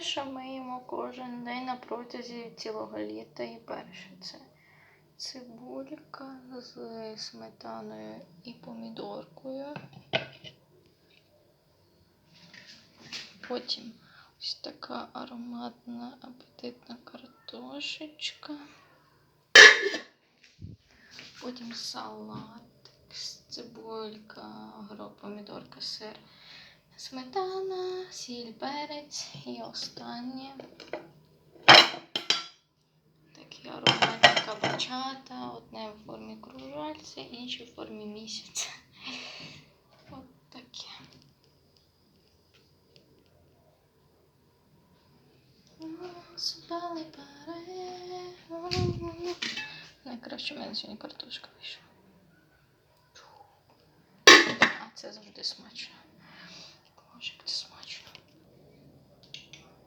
що ми їмо кожен день на протязі цілого літа. І перше це цибулька з сметаною і помідоркою. Потім ось така ароматна апетитна картошечка. Потім салат, цибулька, горох, помідорка, сир, сметана, сіль, перець і останнє. Такі ароматні кабачата, одне в формі кружальця, інше в формі місяця. От таке. Спали паре. Найкраще в мене сьогодні картошка вийшла. А це завжди смачно.